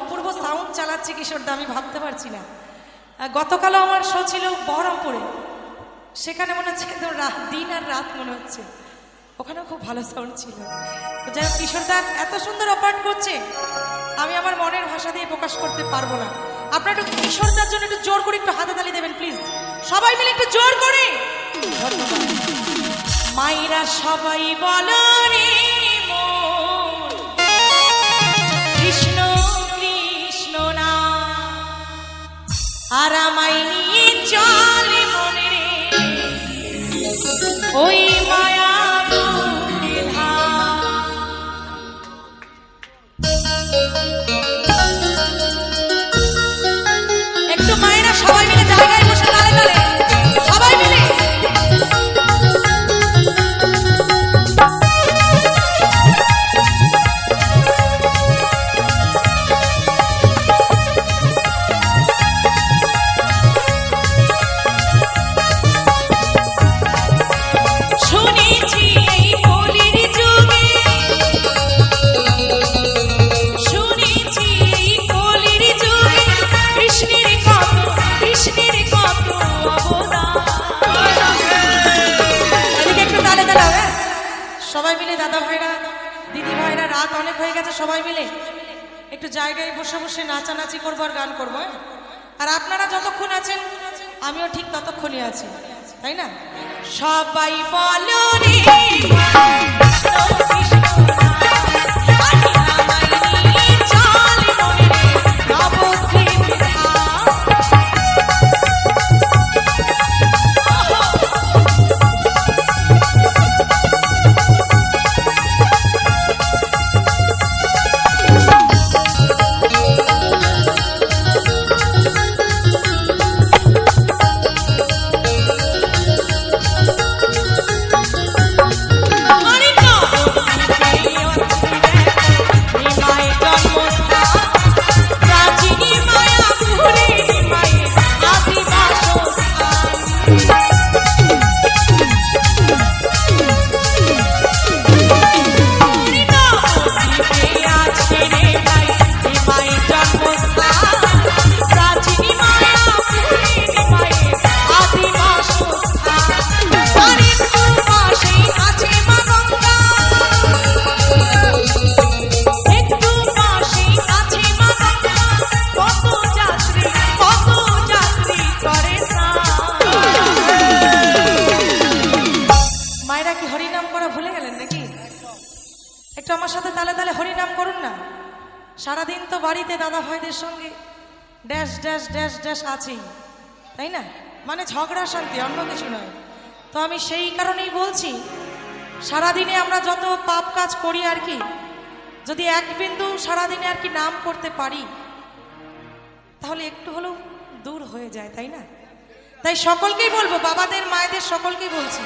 অপূর্ব sound চালাচ্ছে কিশোরদা আমি ভাবতে পারছি না। গতকালও আমার শো ছিল বহরমপুরে। সেখানে মনে হচ্ছে একদম রাত, দিন আর রাত মনে হচ্ছে। ওখানেও খুব ভালো সাউন্ড ছিল। যাই হোক কিশোরদা এত সুন্দর অপারেট করছে, আমি আমার মনের ভাষা দিয়ে প্রকাশ করতে পারব না। আপনারা একটু কিশোরদার জন্য একটু জোর করে একটু হাতে তালি দেবেন প্লিজ সবাই মিলে একটু জোর করে। মায়েরা সবাই বলো রে। আর আমায় নিয়ে চলে মনে ওই মায়া সবাই মিলে, দাদা ভাইরা, দিদি ভাইরা, রাত অনেক হয়ে গেছে, সবাই মিলে। একটু জায়গায় বসে বসে নাচানাচি করব আর গান করব হ্যাঁ? আর আপনারা যতক্ষণ আছেন, আমিও ঠিক ততক্ষণই আছি, তাই না? সবাই বলো একটু আমার সাথে তালে তালে হরিনাম করুন না। সারাদিন তো বাড়িতে দাদা ভাইদের সঙ্গে ড্যাশ ড্যাশ ড্যাশ ড্যাশ আছেই তাই না? মানে ঝগড়া শান্তি, অন্য কিছু নয়। তো আমি সেই কারণেই বলছি, সারাদিনে আমরা যত পাপ কাজ করি আর কি, যদি এক বিন্দু সারাদিনে আর কি নাম করতে পারি, তাহলে একটু হলেও দূর হয়ে যায়, তাই না? তাই সকলকেই বলব, বাবাদের, মায়েদের সকলকেই বলছি।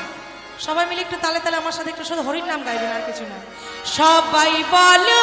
সবাই মিলে একটু তালে তালে আমার সাথে একটু শুধু হরির নাম গাইবেন আর কিছু না। সবাই বলো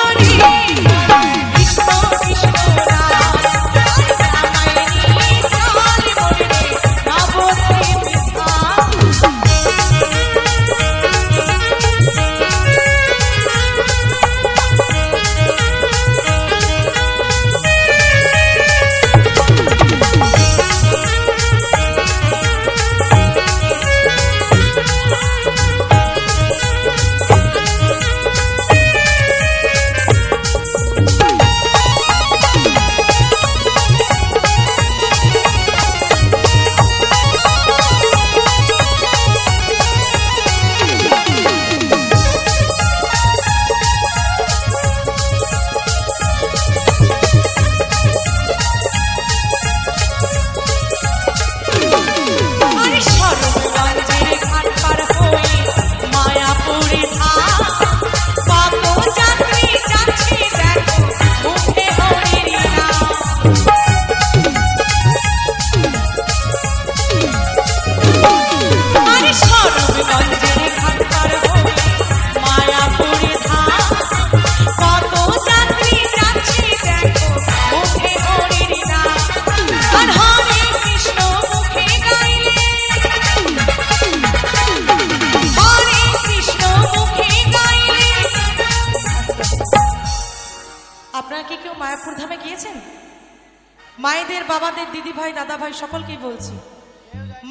মায়েদের, বাবাদের দিদি ভাই দাদা ভাই সকলকেই বলছি,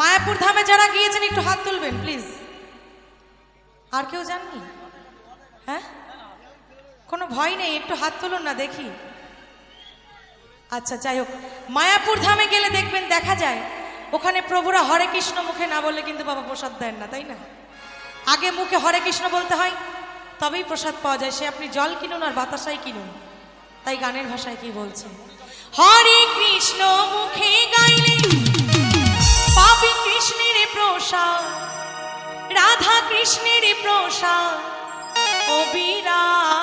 মায়াপুর ধামে যারা গিয়েছেন, একটু হাত তুলবেন প্লিজ আর কেউ জাননি হ্যাঁ? কোনো ভয় নেই, একটু হাত তুলুন না, দেখি। আচ্ছা যাই হোক, মায়াপুর ধামে গেলে দেখবেন, দেখা যায়, ওখানে প্রভুরা হরে কৃষ্ণ মুখে না বললে কিন্তু বাবা প্রসাদ দেন না, তাই না? আগে মুখে হরে কৃষ্ণ বলতে হয়, তবেই প্রসাদ পাওয়া যায়, সে আপনি জল কিনুন আর বাতাসাই কিনুন, তাই গানের ভাষায় কি বলছে? হরে কৃষ্ণ মুখে গাইলে পাপি কৃষ্ণের প্রসাদ রাধা কৃষ্ণের প্রসাদ অবিরাম।